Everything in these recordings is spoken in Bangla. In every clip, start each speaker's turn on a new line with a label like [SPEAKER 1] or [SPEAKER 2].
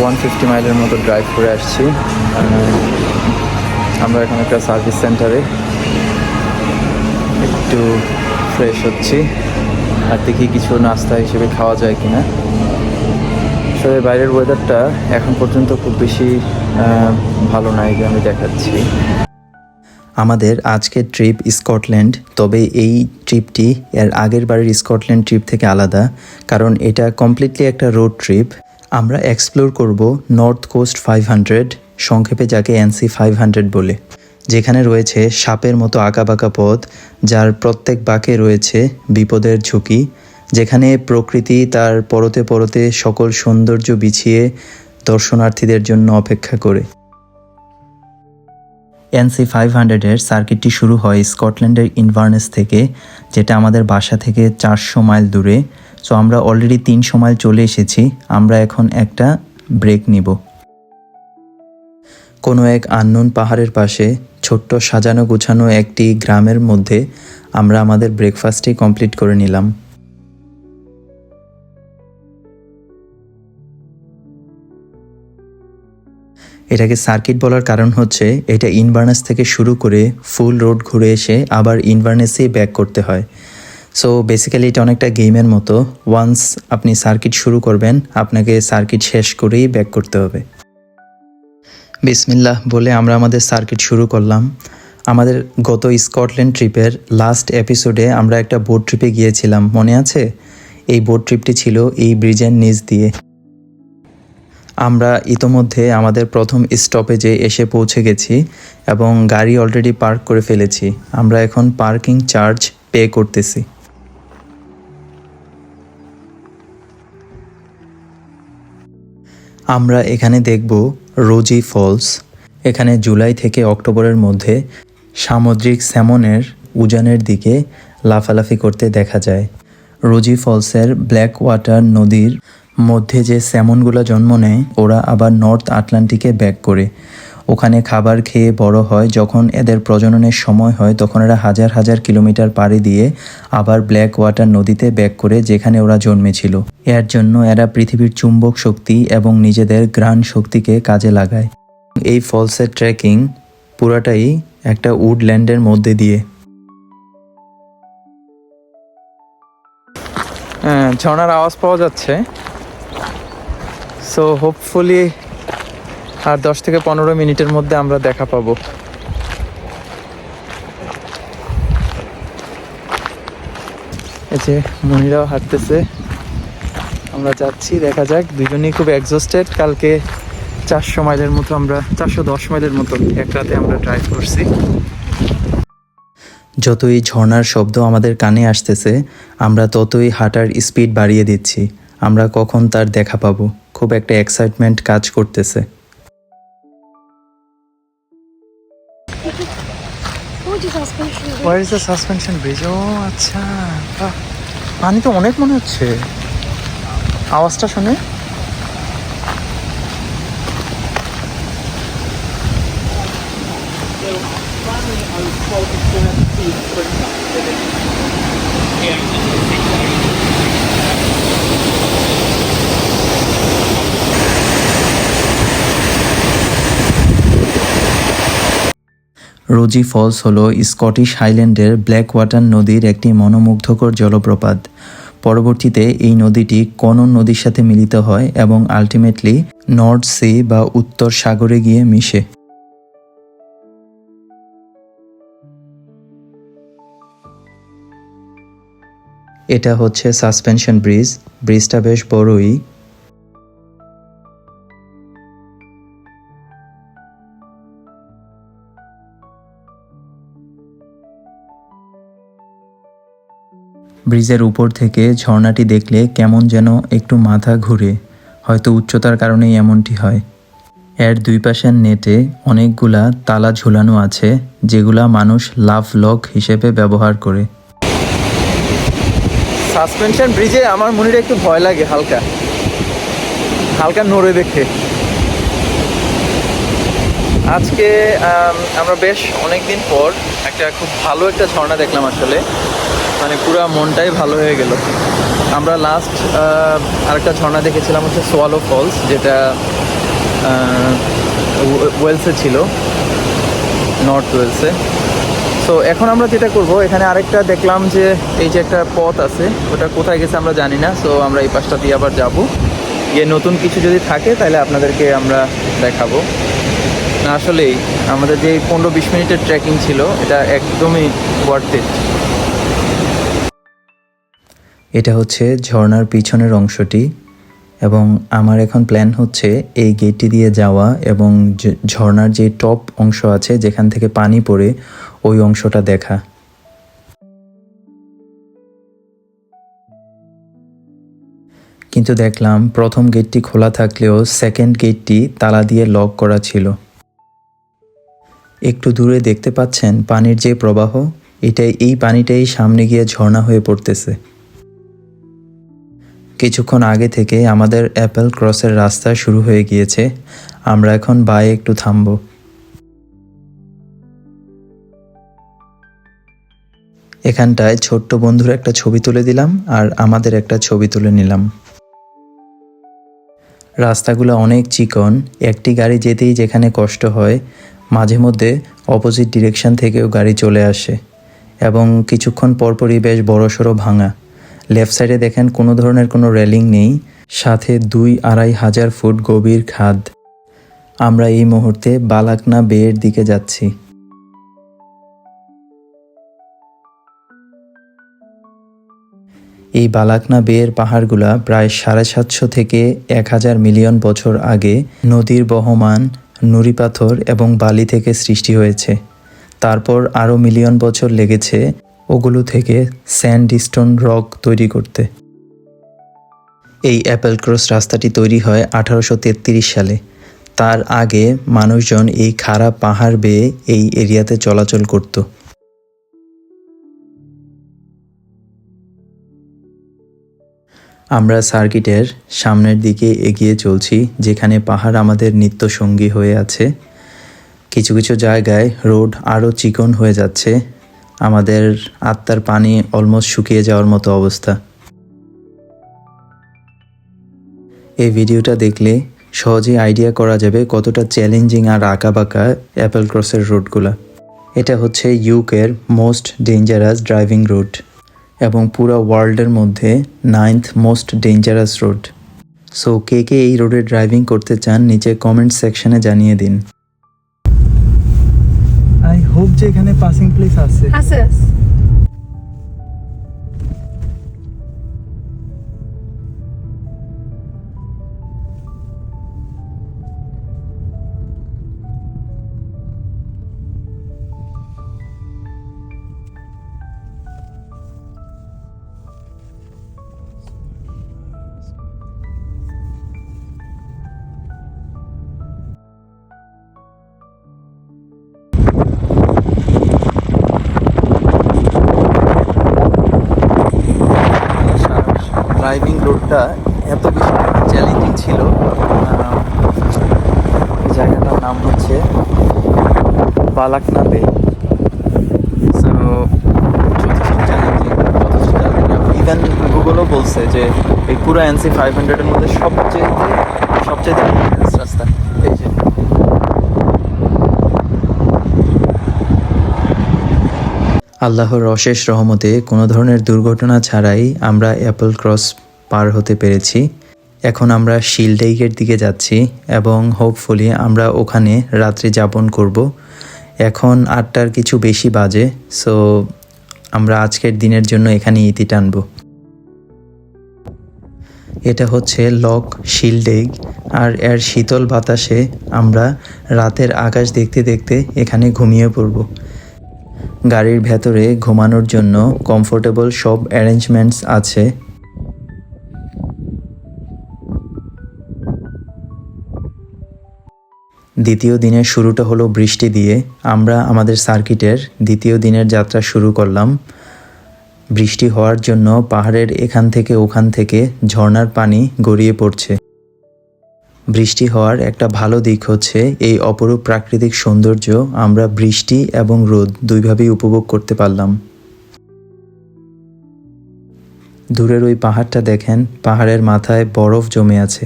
[SPEAKER 1] ওয়ান ফিফটি মাইলের মতো ড্রাইভ করে আসছি। আমরা এখন একটা সার্ভিস সেন্টারে একটু ফ্রেশ হচ্ছি। আর দেখি কিছু নাস্তা হিসেবে খাওয়া যায় কিনা। আসলে বাইরের ওয়েদারটা এখন পর্যন্ত খুব বেশি ভালো নাই যে আমি দেখাচ্ছি।
[SPEAKER 2] আমাদের আজকের ট্রিপ স্কটল্যান্ড, তবে এই ট্রিপটি এর আগের বারের স্কটল্যান্ড ট্রিপ থেকে আলাদা। কারণ এটা কমপ্লিটলি একটা রোড ট্রিপ আমরা এক্সপ্লোর করব নর্থ কোস্ট ফাইভ হান্ড্রেড সংক্ষেপে যাকে এনসি ফাইভ হান্ড্রেড বলে, যেখানে রয়েছে সাপের মতো আঁকাবাঁকা পথ, যার প্রত্যেক বাঁকে রয়েছে বিপদের ঝুঁকি, যেখানে প্রকৃতি তার পরতে পরতে সকল সৌন্দর্য বিছিয়ে দর্শনার্থীদের জন্য অপেক্ষা করে। এনসি ফাইভ হান্ড্রেডের সার্কিটটি শুরু হয় স্কটল্যান্ডের ইনভার্নেস থেকে, যেটা আমাদের বাসা থেকে চারশো মাইল দূরে। সো আমরা অলরেডি তিনশো মাইল চলে এসেছি, আমরা এখন একটা ব্রেক নিব। কোনো এক আননোন পাহাড়ের পাশে ছোট্ট সাজানো গোছানো একটি গ্রামের মধ্যে আমরা আমাদের ব্রেকফাস্টটি কমপ্লিট করে নিলাম। এটাকে সার্কিট বলার কারণ হচ্ছে, এটা ইনভার্নেস থেকে শুরু করে ফুল রোড ঘুরে এসে আবার ইনভার্নেসেই ব্যাক করতে হয়। সো বেসিক্যালি এটা অনেকটা গেমের মতো। ওয়ান্স আপনি সার্কিট শুরু করবেন, আপনাকে সার্কিট শেষ করেই ব্যাক করতে হবে। বিসমিল্লাহ বলে আমরা আমাদের সার্কিট শুরু করলাম। আমাদের গত স্কটল্যান্ড ট্রিপের লাস্ট এপিসোডে আমরা একটা বোট ট্রিপে গিয়েছিলাম। মনে আছে? এই বোট ট্রিপটি ছিল এই ব্রিজের নিচ দিয়ে। আমরা ইতোমধ্যে আমাদের প্রথম স্টপেজে এসে পৌঁছে গেছি এবং গাড়ি অলরেডি পার্ক করে ফেলেছি। আমরা এখন পার্কিং চার্জ পে করতেছি। আমরা এখানে দেখব রোজি ফলস। এখানে জুলাই থেকে অক্টোবরের মধ্যে সামুদ্রিক স্যামনের উজানের দিকে লাফালাফি করতে দেখা যায়। রোজি ফলসের ব্ল্যাক ওয়াটার নদীর মধ্যে যে স্যামনগুলো জন্ম নেয়, ওরা আবার নর্থ আটলান্টিকে ব্যাক করে। ওখানে খাবার খেয়ে বড় হয়। যখন এদের প্রজননের সময় হয় তখন এরা হাজার হাজার কিলোমিটার পাড়ি দিয়ে আবার ব্ল্যাক ওয়াটার নদীতে ব্যাক করে যেখানে ওরা জন্মেছিল। এর জন্য এরা পৃথিবীর চুম্বক শক্তি এবং নিজেদের গ্রাণ শক্তিকে কাজে লাগায়। এই ফলসের ট্রেকিং পুরাটাই একটা উডল্যান্ডের মধ্যে দিয়ে।
[SPEAKER 1] হ্যাঁ, ঝর্ণার আওয়াজ পাওয়া যাচ্ছে। সো হোপফুলি আর দশ থেকে পনেরো মিনিটের মধ্যে আমরা দেখা পাবো। এই যে মনিরাও হাঁটতেছে। আমরা যাচ্ছি, দেখা যাক। দুজনেই খুব এক্সস্টেড কালকে চারশো মাইলের মতো আমরা, চারশো দশ মাইলের মতো এক রাতে আমরা ড্রাইভ করছি।
[SPEAKER 2] যতই ঝর্ণার শব্দ আমাদের কানে আসতেছে, আমরা ততই হাঁটার স্পিড বাড়িয়ে দিচ্ছি। আমরা কখন তার দেখা পাবো? খুব একটা এক্সাইটমেন্ট কাজ করতেছে।
[SPEAKER 1] Where is the suspension bridge ও আচ্ছা। বাহ। পানি তো অনেক মনে হচ্ছে। আওয়াজটা শুনে?
[SPEAKER 2] রোজি ফলস হল স্কটিশ হাইল্যান্ডের ব্ল্যাক ওয়াটার নদীর একটি মনোমুগ্ধকর জলপ্রপাত। পরবর্তীতে এই নদীটি কনন নদীর সাথে মিলিত হয় এবং আলটিমেটলি নর্থ সি বা উত্তর সাগরে গিয়ে মিশে। এটা হচ্ছে সাসপেনশন ব্রিজ। ব্রিজটা বেশ বড়ই। ব্রিজের উপর থেকে ঝর্ণাটি দেখলে কেমন যেন একটু মাথা ঘুরে, হয়তো উচ্চতার কারণেই এমনটি হয়। এর দুই পাশের নেটে অনেকগুলা তালা ঝুলানো আছে, যেগুলা মানুষ লাভ লক হিসেবে ব্যবহার করে।
[SPEAKER 1] সাসপেনশন ব্রিজে আমার মনির একটু ভয় লাগে, হালকা। হালকা নড়ে দেখে। আজকে আমরা বেশ অনেক দিন পর একটা খুব ভালো একটা ঝর্ণা দেখলাম আসলে। মানে পুরো মনটাই ভালো হয়ে গেল। আমরা লাস্ট আরেকটা ঝর্ণা দেখেছিলাম হচ্ছে সোয়ালো ফলস যেটা ওয়েলসে ছিল নর্থ ওয়েলসে তো এখন আমরা যেটা করব, এখানে আরেকটা দেখলাম যে এই যে একটা পথ আছে, ওটা কোথায় গেছে আমরা জানি না। সো আমরা এই পাশটা দিয়ে আবার যাব। গিয়ে নতুন কিছু যদি থাকে, তাহলে আপনাদেরকে আমরা দেখাবো। না, আসলেই আমাদের যে পনেরো বিশ মিনিটের ট্রেকিং ছিল, এটা একদমই ওয়ার্থ ইট
[SPEAKER 2] এটা হচ্ছে ঝর্ণার পিছনের অংশটি এবং আমার এখন প্ল্যান হচ্ছে এই গেটটি দিয়ে যাওয়া এবং ঝর্ণার যে টপ অংশ আছে যেখান থেকে পানি পড়ে ওই অংশটা দেখা। কিন্তু দেখলাম প্রথম গেটটি খোলা থাকলেও সেকেন্ড গেটটি তালা দিয়ে লক করা ছিল। একটু দূরে দেখতে পাচ্ছেন পানির যে প্রবাহ, এটাই, এই পানিটাই সামনে গিয়ে ঝর্ণা হয়ে পড়তেছে। কিছুক্ষণ আগে থেকে আমাদের অ্যাপেল ক্রসের রাস্তা শুরু হয়ে গিয়েছে। আমরা এখন বায়ে একটু থামব। এখানটায় ছোট্ট বন্ধুর একটা ছবি তুলে দিলাম আর আমাদের একটা ছবি তুলে নিলাম। রাস্তাগুলো অনেক চিকন, একটি গাড়ি যেতেই যেখানে কষ্ট হয়, মাঝে মধ্যে অপোজিট ডিরেকশন থেকেও গাড়ি চলে আসে এবং কিছুক্ষণ পরপরই বেশ বড়সড় ভাঙা। লেফট সাইডে দেখেন কোনো ধরনের কোনো রেলিং নেই, সাথে দুই আড়াই হাজার ফুট গভীর খাদ। আমরা এই মুহূর্তে বালাকনা বেয়ের দিকে যাচ্ছি। এই বালাকনা বেয়ের পাহাড়গুলা প্রায় সাড়ে সাতশো থেকে এক হাজার মিলিয়ন বছর আগে নদীর বহমান, নুড়ি পাথর এবং বালি থেকে সৃষ্টি হয়েছে। তারপর আরও মিলিয়ন বছর লেগেছে ওগুলো থেকে স্যান্ডস্টোন রক তৈরি করতে। এই অ্যাপেল ক্রস রাস্তাটি তৈরি হয় আঠারোশো তেত্রিশ সালে। তার আগে মানুষজন এই খারাপ পাহাড় বেয়ে এই এরিয়াতে চলাচল করত। আমরা সার্কিটের সামনের দিকে এগিয়ে চলছি, যেখানে পাহাড় আমাদের নিত্য সঙ্গী হয়ে আছে। কিছু কিছু জায়গায় রোড আরও চিকন হয়ে যাচ্ছে। আমাদের আত্মার পানি অলমোস্ট শুকিয়ে যাওয়ার মতো অবস্থা। এই ভিডিওটা দেখলে সহজেই আইডিয়া করা যাবে কতটা চ্যালেঞ্জিং আর আঁকাবাঁকা অ্যাপেল ক্রসের রোডগুলা এটা হচ্ছে ইউকের মোস্ট ডেঞ্জারাস ড্রাইভিং রুট এবং পুরো ওয়ার্ল্ডের মধ্যে ninth most dangerous road so কে কে এই রোডে ড্রাইভিং করতে চান, নিচে কমেন্ট সেকশনে জানিয়ে দিন।
[SPEAKER 1] আই হোপ যে এখানে পাসিং প্লেস আছে
[SPEAKER 3] Access.
[SPEAKER 1] রোডটা এত বেশি চ্যালেঞ্জিং ছিল। জায়গাটার নাম হচ্ছে বালাকনা বে সো যথেষ্ট চ্যালেঞ্জিং যথেষ্ট চ্যালেঞ্জিং ইভেন গুগলও বলছে যে এই পুরো এনসি ফাইভ হান্ড্রেডের মধ্যে সবচেয়ে সবচেয়ে রাস্তা এই যে।
[SPEAKER 2] আল্লাহর অশেষ রহমতে কোনো ধরনের দুর্ঘটনা ছাড়াই আমরা অ্যাপল ক্রস পার হতে পেরেছি। এখন আমরা শিলডেইগের দিকে যাচ্ছি এবং হোপফুলি আমরা ওখানে রাত্রি যাপন করব। এখন আটটার কিছু বেশি বাজে সো আমরা আজকের দিনের জন্য এখানে ইতি টানব। এটা হচ্ছে লক শিলডেগ আর এর শীতল বাতাসে আমরা রাতের আকাশ দেখতে দেখতে এখানে ঘুমিয়ে পড়ব। গাড়ির ভেতরে ঘুমানোর জন্য কমফোর্টেবল সব অ্যারেঞ্জমেন্টস আছে। দ্বিতীয় দিনের শুরুটা হলো বৃষ্টি দিয়ে। আমরা আমাদের সার্কিটের দ্বিতীয় দিনের যাত্রা শুরু করলাম। বৃষ্টি হওয়ার জন্য পাহাড়ের এখান থেকে ওখান থেকে ঝর্ণার পানি গড়িয়ে পড়ছে। বৃষ্টি হওয়ার একটা ভালো দিক হচ্ছে এই অপরূপ প্রাকৃতিক সৌন্দর্য আমরা বৃষ্টি এবং রোদ দুইভাবেই উপভোগ করতে পারলাম। দূরের ওই পাহাড়টা দেখেন, পাহাড়ের মাথায় বরফ জমে আছে।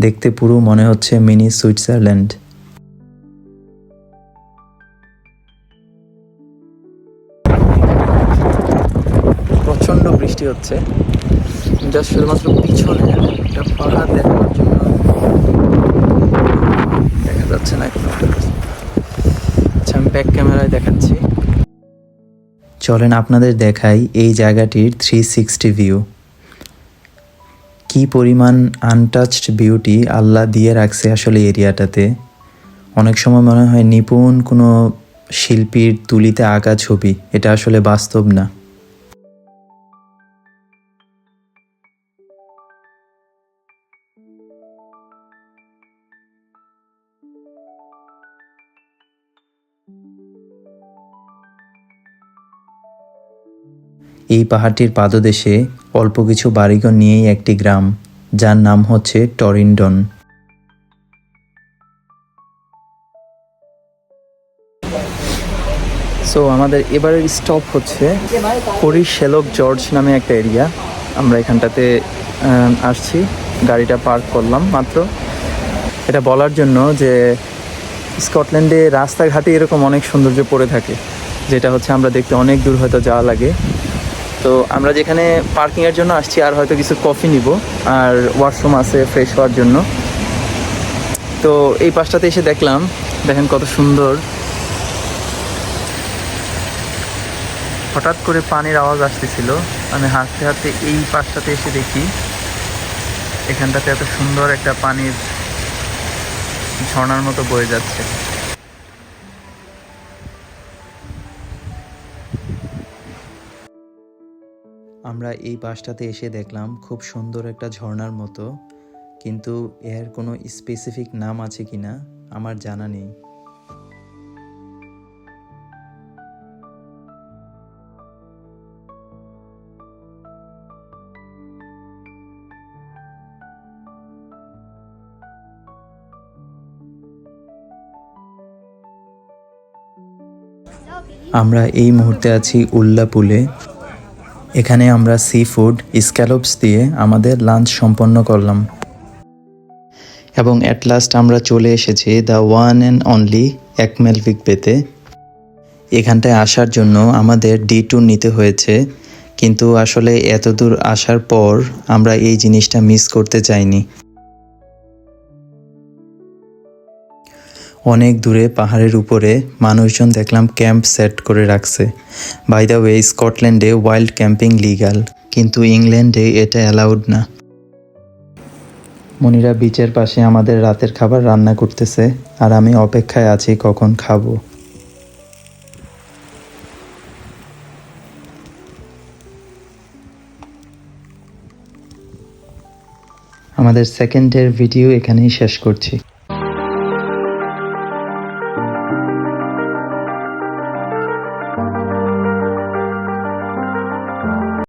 [SPEAKER 2] দেখতে পুরো মনে হচ্ছে মিনি সুইজারল্যান্ড।
[SPEAKER 1] বৃষ্টি হচ্ছে। জাস্ট শুধুমাত্র পিছনে একটা পাহাড় দেখানোর জন্য। দেখা যাচ্ছে না এখন। আচ্ছা আমি ব্যাক ক্যামেরায় দেখাচ্ছি।
[SPEAKER 2] চলেন আপনাদের দেখাই এই জায়গাটির থ্রি সিক্সটি ভিউ কি পরিমাণ আনটাচড বিউটি আল্লাহ দিয়ে রাখছে আসলে এরিয়াটাতে? অনেক সময় মনে হয় নিপুণ কোনো শিল্পীর তুলিতে আঁকা ছবি, এটা আসলে বাস্তব না। এই পাহাড়টির পাদদেশে অল্প কিছু বাড়িঘর নিয়েই একটি গ্রাম, যার নাম হচ্ছে টরিন্ডন।
[SPEAKER 1] সো আমাদের এবারের স্টপ হচ্ছে হরি শেলক জর্জ নামে একটা এরিয়া আমরা এখানটাতে আসছি, গাড়িটা পার্ক করলাম মাত্র। এটা বলার জন্য যে স্কটল্যান্ডে রাস্তাঘাটে এরকম অনেক সৌন্দর্য পড়ে থাকে, যেটা হচ্ছে আমরা দেখতে অনেক দূর হয়তো যাওয়া লাগে। তো আমরা যেখানে পার্কিংয়ের জন্য আসছি, আর হয়তো কিছু কফি নিব, আর ওয়াশরুম আছে ফ্রেশ হওয়ার জন্য। তো এই পাশটাতে এসে দেখলাম, দেখেন কত সুন্দর। হঠাৎ করে পানির আওয়াজ আসতেছিল, আমি হাঁটতে হাঁটতে এই পাশটাতে এসে দেখি, এখানটাতে এত সুন্দর একটা পানির ঝর্ণার মতো বয়ে যাচ্ছে।
[SPEAKER 2] আমরা এই পাশটাতে এসে দেখলাম খুব সুন্দর একটা ঝর্ণার মতো, কিন্তু এর কোনো স্পেসিফিক নাম আছে কিনা আমার জানা নেই। আমরা এই মুহূর্তে আছি উল্লাপুলে। এখানে আমরা সি ফুড স্ক্যালোপস দিয়ে আমাদের লাঞ্চ সম্পন্ন করলাম। এবং অ্যাট লাস্ট আমরা চলে এসেছি দ্য ওয়ান অ্যান্ড অনলি একমেল পেতে এখানটায় আসার জন্য আমাদের ডি টু নিতে হয়েছে, কিন্তু আসলে এত দূর আসার পর আমরা এই জিনিসটা মিস করতে চাইনি। অনেক দূরে পাহাড়ের উপরে মানুষজন দেখলাম ক্যাম্প সেট করে রাখছে। বাই দ্য ওয়ে স্কটল্যান্ডে ওয়াইল্ড ক্যাম্পিং লিগাল কিন্তু ইংল্যান্ডে এটা অ্যালাউড না। মনিরা বিচের পাশে আমাদের রাতের খাবার রান্না করতেছে, আর আমি অপেক্ষায় আছি কখন খাব। আমাদের সেকেন্ডের ভিডিও এখানেই শেষ করছি।